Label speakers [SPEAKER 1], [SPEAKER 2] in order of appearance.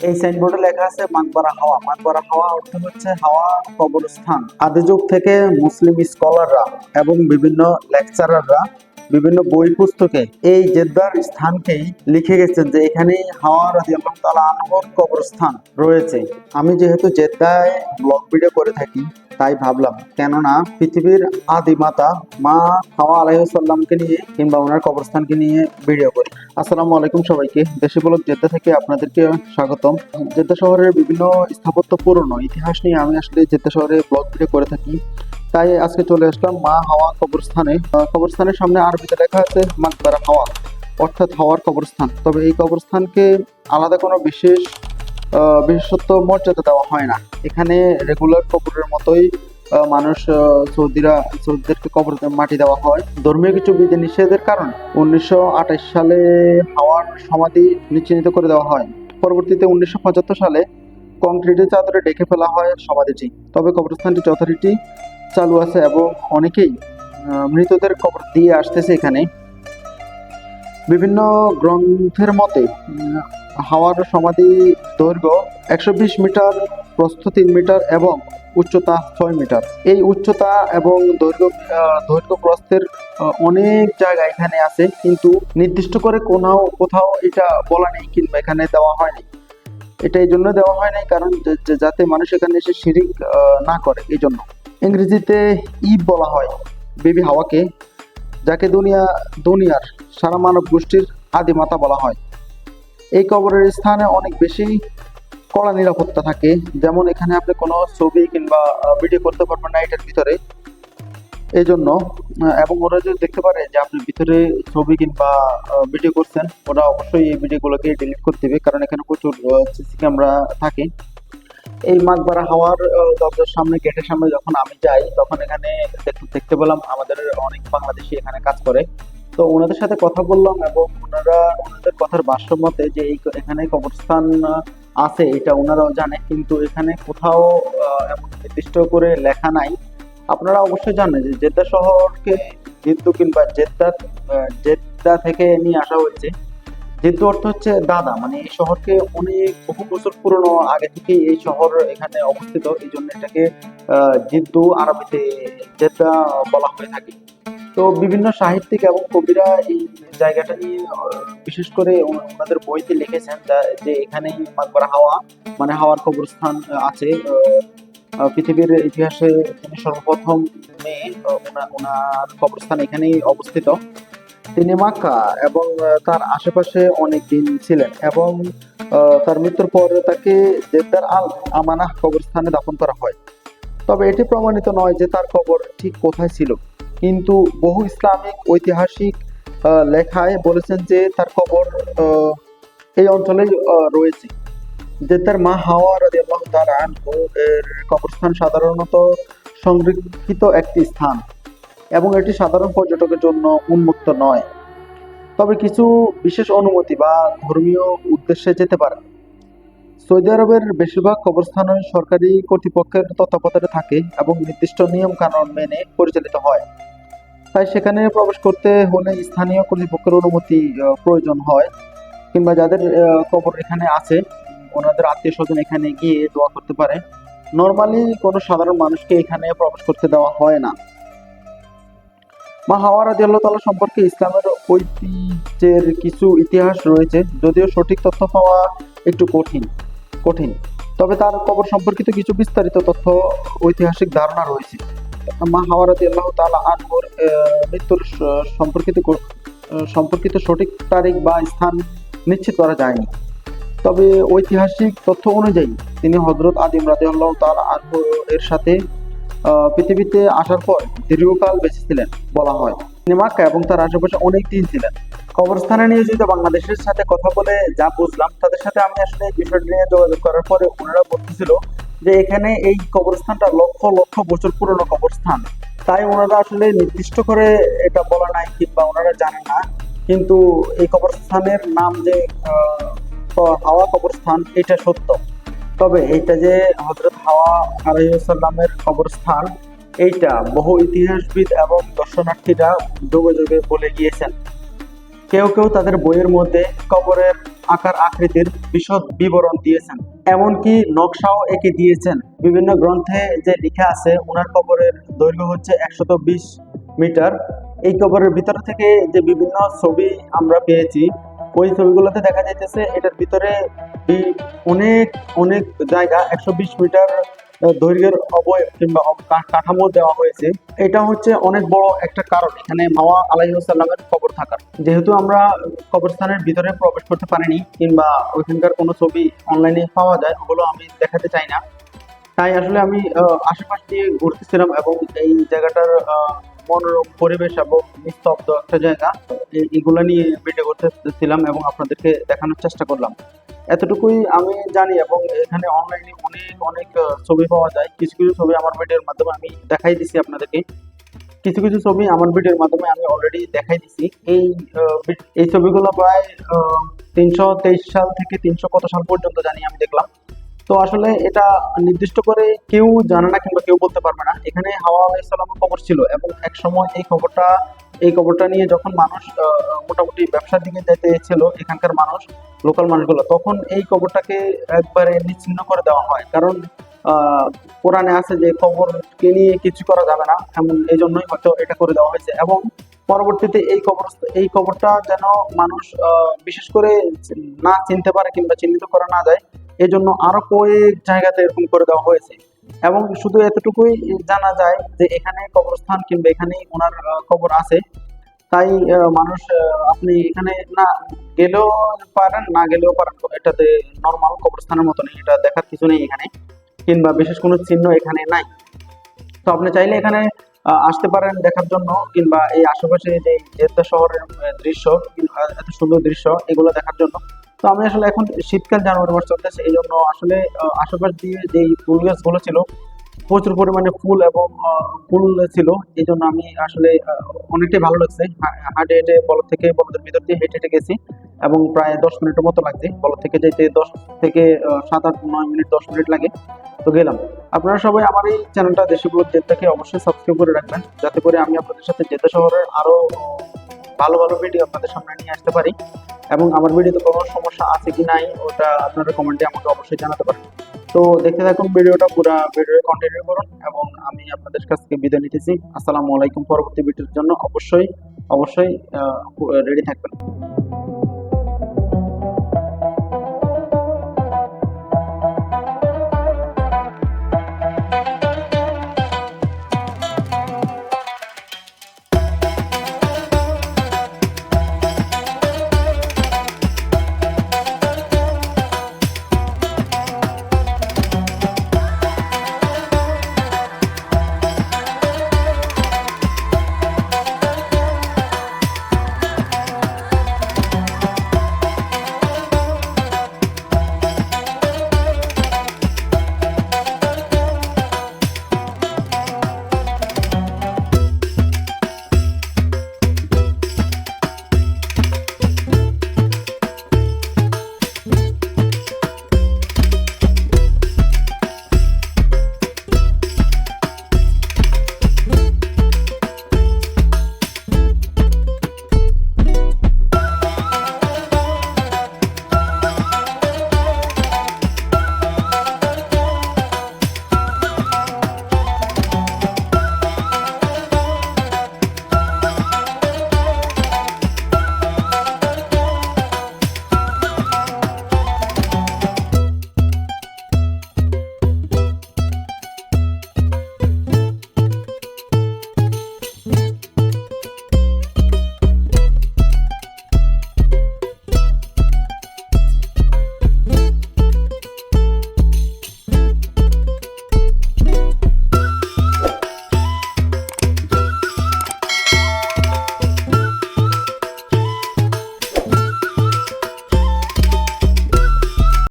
[SPEAKER 1] এই সাইনবোর্ডে লেখা আছে মাকবারা হাওয়া। মাকবারা হাওয়া অর্থ হচ্ছে হাওয়া কবরস্থান। আদি যুগ থেকে মুসলিম স্কলাররা এবং বিভিন্ন লেকচারাররা বিভিন্ন বই পুস্তকে এই জেদ্দার স্থানকেই লিখে গেছেন যে এখানে হাওয়া রাজি আল্লাহ তালা আনহর কবরস্থান রয়েছে। আমি যেহেতু জেদ্দায় ব্লগ ভিডিও করে থাকি তাই ভাবলাম, কেননা পৃথিবীর আদি মাতা মা হাওয়া আলাইসাল্লামকে নিয়ে কিংবা ওনার কবরস্থানকে নিয়ে ভিডিও করি। আসসালামু আলাইকুম সবাইকে। দেশি বলক জেদ্দা থেকে আপনাদেরকে স্বাগতম। জেদ্দা শহরের বিভিন্ন স্থাপত্য পুরনো ইতিহাস নিয়ে আমি আসলে জেদ্দা শহরে ব্লগ ভিডিও করে থাকি। তাই আজকে চলে আসলাম মা হাওয়া কবরস্থানে। কবরস্থানের সামনে আরবিতে লেখা আছে মাকবারা হাওয়া, অর্থাৎ হাওয়ার কবরস্থান। তবে এই কবরস্থানকে আলাদা কোনো বিশেষ আহ, বিশেষত্ব মর্যাদা দেওয়া হয় না। এখানে রেগুলার কবরের মতোই মানুষ সৌদিরা সৌদিদেরকে কবর মাটি দেওয়া হয়। ধর্মীয় কিছু বিধি নিষেধের কারণে উনিশশো আঠাশ সালে হাওয়ার সমাধি নিশ্চিহ্নিত করে দেওয়া হয়। পরবর্তীতে উনিশশো পঁচাত্তর সালে কংক্রিটের চাদরে ডেকে ফেলা হয় সমাধিটি। তবে কবরস্থানটি যথারীতি চালু আছে এবং অনেকেই মৃতদের কবর দিয়ে আসতেছে এখানে। বিভিন্ন গ্রন্থের মতে হাওয়ার সমাধি দৈর্ঘ্য একশো বিশ মিটার, প্রস্থ তিন মিটার এবং উচ্চতা ছয় মিটার। এই উচ্চতা এবং দৈর্ঘ্য দৈর্ঘ্য প্রস্থের অনেক জায়গা এখানে আছে, কিন্তু নির্দিষ্ট করে কোথাও কোথাও এটা বলা নেই, কিংবা এখানে দেওয়া হয়নি। এটা এই জন্য দেওয়া হয় নাই কারণ যাতে মানুষ এখানে এসে শিরিক না করে, এই জন্য। ইংরেজিতে ঈদ বলা হয় বেবি হাওয়াকে, যাকে দুনিয়া, দুনিয়ার সারা মানব গোষ্ঠীর আদিমাতা বলা হয়। এই কবরের স্থানে অনেক বেশি কড়া নিরাপত্তা থাকে। যেমন এখানে আপনি কোনো ছবি কিংবা ভিডিও করতে পারবেন না এটার ভিতরে। এই জন্য এবং ওরা যদি দেখতে পারে যে আপনি ভিতরে ছবি কিংবা ভিডিও করছেন, ওরা অবশ্যই এই ভিডিওগুলোকে ডিলিট করে দেবে। কারণ এখানে প্রচুর সিসি ক্যামেরা থাকে। এই মাকবারা হাওয়ার দরজার সামনে, গেটের সামনে যখন আমি যাই, তখন এখানে দেখতে পেলাম আমাদের অনেক বাংলাদেশি এখানে কাজ করে। তো ওনাদের সাথে কথা বললাম এবং ওনারা, ওনাদের কথার ভাষ্য মতে যে এই এখানে কবরস্থান আছে, এটা ওনারাও জানে কিন্তু এখানে কোথাও এমন নির্দিষ্ট করে লেখা নাই। আপনারা অবশ্যই জানেন যে জেদ্দা শহরকে জিদ্দু কিংবা জেদ্দা জেদ্দা থেকে নিয়ে আসা হয়েছে। জিদ্দু অর্থ হচ্ছে দাদা মানে এই শহরকে অনেক, বহু বছর পুরনো, আগে থেকেই এই শহর এখানে অবস্থিত। এই জন্য এটাকে জিদ্দু আরবিতে জেদ্দা বলা হয়ে থাকে। তো বিভিন্ন সাহিত্যিক এবং কবিরা এই জায়গাটা নিয়ে বিশেষ করে ওনাদের বইতে লিখেছেন যা- এখানেই মাকবারা হাওয়া মানে হাওয়ার কবরস্থান আছে পৃথিবীর ইতিহাসে তিনি সর্বপ্রথম মেয়ে ওনার কবরস্থান এখানেই অবস্থিত। তিনি মাক্কা এবং তার আশেপাশে অনেক দিন ছিলেন এবং তার মৃত্যুর পর তাকে জেদ্দার আল আমানাহ কবরস্থানে দাফন করা হয়। তবে এটি প্রমাণিত নয় যে তার কবর ঠিক কোথায় ছিল। কিন্তু বহু ইসলামিক ঐতিহাসিক লেখায় বলেছেন যে তার কবর এই অঞ্চলেই রয়েছে। যে তার মা হাওয়া তাআলা আনহু, এর কবরস্থান সাধারণত সংরক্ষিত একটি স্থান এবং এটি সাধারণ পর্যটকের জন্য উন্মুক্ত নয়। তবে কিছু বিশেষ অনুমতি বা ধর্মীয় উদ্দেশ্যে যেতে পারে। সৌদি আরবের বেশিরভাগ কবরস্থানই সরকারি কর্তৃপক্ষের তত্ত্বাবধানে থাকে এবং নির্দিষ্ট নিয়ম কানুন মেনে পরিচালিত হয়। তাই সেখানে প্রবেশ করতে হলে স্থানীয় কর্তৃপক্ষের অনুমতি প্রয়োজন হয়। কিংবা যাদের কবর এখানে আছে ওনাদের আত্মীয় স্বজন এখানে গিয়ে দোয়া করতে পারে। নর্মালি কোনো সাধারণ মানুষকে এখানে প্রবেশ করতে দেওয়া হয় না। মা হাওয়া রাদিয়াল্লাহু তাআলা সম্পর্কে ইসলামের ঐতিহ্যের কিছু ইতিহাস রয়েছে, যদিও সঠিক তথ্য পাওয়া একটু কঠিন কঠিন। তবে তার কবর সম্পর্কিত কিছু বিস্তারিত তথ্য ঐতিহাসিক ধারণা রয়েছে। মা হাওয়া রাদিয়াল্লাহু তাআলা আনহুর মৃত্যুর সম্পর্কিত সম্পর্কিত সঠিক তারিখ বা স্থান নিশ্চিত করা যায়নি। তবে ঐতিহাসিক তথ্য অনুযায়ী তিনি হজরত আদিম রাদিয়াল্লাহু তাআলা আনহু এর সাথে পৃথিবীতে আসার পর দীর্ঘকাল বেঁচে ছিলেন বলা হয়। তিনি মাক্কা এবং তার আশেপাশে অনেক দিন ছিলেন। কবরস্থানে নিয়োজিত বাংলাদেশের সাথে কথা বলে যা বুঝলাম, তাদের সাথে আমি আসলে বিষয়টি নিয়ে যোগাযোগ করার পরে ওনারা বলতেছিল যে এখানে এই কবরস্থানটা লক্ষ লক্ষ বছর পুরনো কবরস্থান। তাই ওনারা আসলে নির্দিষ্ট করে এটা বলা নাই কিংবা ওনারা জানেন না। কিন্তু এই কবরস্থানের নাম যে হাওয়া কবরস্থান, এটা সত্য। তবে এইটা যে হজরত হাওয়া আলাইসাল্লামের কবরস্থান, এইটা বহু ইতিহাসবিদ এবং দর্শনার্থীরা যুগে যুগে বলে গিয়েছেন। কেউ কেউ তাদের বইয়ের মধ্যে কবরের আকার আকৃতির বিশদ বিবরণ দিয়েছেন, এমনকি নকশাও একে দিয়েছেন। বিভিন্ন গ্রন্থে যে লেখা আছে ওনার কবরের দৈর্ঘ্য হচ্ছে একশত মিটার। এই কবরের ভিতর থেকে যে বিভিন্ন ছবি আমরা পেয়েছি ওই ছবিগুলোতে দেখা যাইতেছে, এটার ভিতরে অনেক অনেক জায়গা, একশো বিশ মিটার দৈর্ঘ্যের অবয়ব কিংবা কাঠামো দেওয়া হয়েছে। এটা হচ্ছে অনেক বড় একটা কারণ। এখানে মাওয়া আলাইসাল্লামের কবর থাকার। যেহেতু আমরা কবরস্থানের ভিতরে প্রবেশ করতে পারিনি, কিংবা ওইখানকার কোনো ছবি অনলাইনে পাওয়া যায়, ওগুলো আমি দেখাতে চাই না। তাই আসলে আমি আশেপাশ দিয়ে ঘুরতেছিলাম এবং এই জায়গাটার মনোরম পরিবেশ এবং নিস্তব্ধ একটা জায়গা এগুলো নিয়ে ভিডিও করতেছিলাম এবং আপনাদেরকে দেখানোর চেষ্টা করলাম। এতটুকুই আমি জানি এবং এখানে অনলাইনে অনেক অনেক ছবি পাওয়া যায়। কিছু কিছু ছবি আমার ভিডিওর মাধ্যমে আমি দেখাই দিছি আপনাদেরকে। কিছু কিছু ছবি আমার ভিডিওর মাধ্যমে আমি অলরেডি দেখাই দিছি। এই এই ছবিগুলো প্রায় তিনশো তেইশ সাল থেকে তিনশো কত সাল পর্যন্ত জানি আমি দেখলাম। তো আসলে এটা নির্দিষ্ট করে কেউ জানে না কিংবা কেউ বলতে পারবে না। এখানে হাওয়া আলাইসাল্লামের খবর ছিল এবং এক সময় এই খবরটা এই খবরটা নিয়ে যখন মানুষ মোটামুটি ব্যবসার দিকে যেতে ছিল এখানকার মানুষ, লোকাল মানুষগুলো, তখন এই খবরটাকে একবারে নিচ্ছিন্ন করে দেওয়া হয়। কারণ কোরআনে আছে যে খবরকে নিয়ে কিছু করা যাবে না, এমন এই জন্যই হয়তো এটা করে দেওয়া হয়েছে এবং পরবর্তীতে এই খবর এই খবরটা যেন মানুষ বিশেষ করে না চিনতে পারে কিংবা চিহ্নিত করা না যায় এই জন্য আরও কয়েক জায়গাতে এরকম করে দেওয়া হয়েছে। এবং শুধু এতটুকুই জানা যায় যে এখানে কবরস্থান কিংবা এখানেই ওনার কবর আছে। তাই মানুষ আপনি এখানে না গেলেও পারেন, না গেলেও পারেন। এটাতে নর্মাল কবরস্থানের মতনই, এটা দেখার কিছু নেই এখানে। কিংবা বিশেষ কোনো চিহ্ন এখানে নাই। তো আপনি চাইলে এখানে আসতে পারেন দেখার জন্য, কিংবা এই আশেপাশে যে জেদ্দা শহরের দৃশ্য এত সুন্দর দৃশ্য, এগুলো দেখার জন্য। তো আমি আসলে এখন শীতকাল জানুয়ারি মাস চলতেছে এই জন্য আসলে আশেপাশ দিয়ে যেই ফুল গাছগুলো ছিল প্রচুর পরিমাণে ফুল এবং ফুল ছিল এই জন্য আমি আসলে অনেকটাই ভালো লাগছে। হাঁটে হেঁটে বলদ থেকে বলদের ভিতর দিয়ে হেঁটে হেঁটে গেছি এবং প্রায় দশ মিনিটের মতো লাগছে। বলদ থেকে যেতে দশ থেকে সাত আট নয় মিনিট দশ মিনিট লাগে। তো গেলাম। আপনারা সবাই আমার এই চ্যানেলটা দেশগুলোর জেতাকে অবশ্যই সাবস্ক্রাইব করে রাখবেন। যাতে করে আমি আপনাদের সাথে জেতা শহরের আরও আহ, ভালো ভালো ভিডিও আপনাদের সামনে নিয়ে আসতে পারি। এবং আমার ভিডিওতে কোনো সমস্যা আছে কি নাই, ওটা আপনারা কমেন্টে আমাকে অবশ্যই জানাতে পারেন। তো দেখতে থাকুন ভিডিওটা পুরো ভিডিও কন্টিনিউ করুন এবং আমি আপনাদের কাছ থেকে বিদায় নিতেছি। আসসালামু আলাইকুম পরবর্তী ভিডিওর জন্য। অবশ্যই অবশ্যই রেডি থাকবেন।